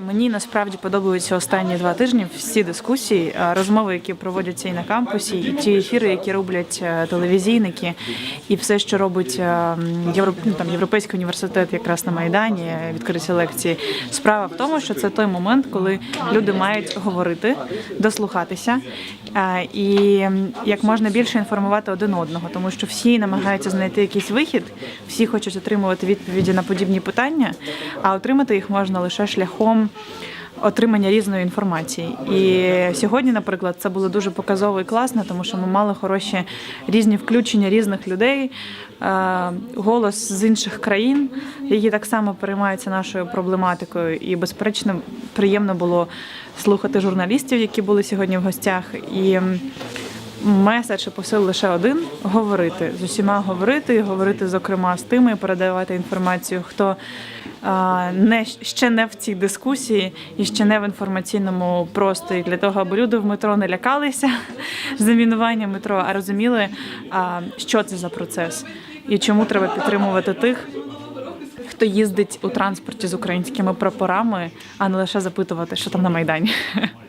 Мені насправді подобаються останні два тижні всі дискусії, е, розмови, які проводяться і на кампусі, і ті ефіри, які роблять е, телевізійники, і все, що робить е, Євро... ну, там, Європейський університет, якраз на майдані, відкриті лекції. Справа в тому, що це той момент, коли люди мають говорити, дослухатися і як можна більше інформувати один одного, тому що всі намагаються знайти якийсь вихід, всі хочуть отримувати відповіді на подібні питання, а отримати їх можна лише шляхом. Отримання різної інформації, і сьогодні, наприклад, це було дуже показово і класно, тому що ми мали хороші різні включення різних людей, е, голос з інших країн, які так само переймаються нашою проблематикою. І, безперечно, приємно було слухати журналістів, які були сьогодні в гостях. І меседж і посил лише один говорити з усіма говорити, і говорити, зокрема, з тими, і передавати інформацію, хто не ще не в цій дискусії і ще не в інформаційному просторі для того, аби люди в метро не лякалися замінування метро, а розуміли, що це за процес і чому треба підтримувати тих. Хто їздить у транспорті з українськими прапорами, а не лише запитувати, що там на майдані.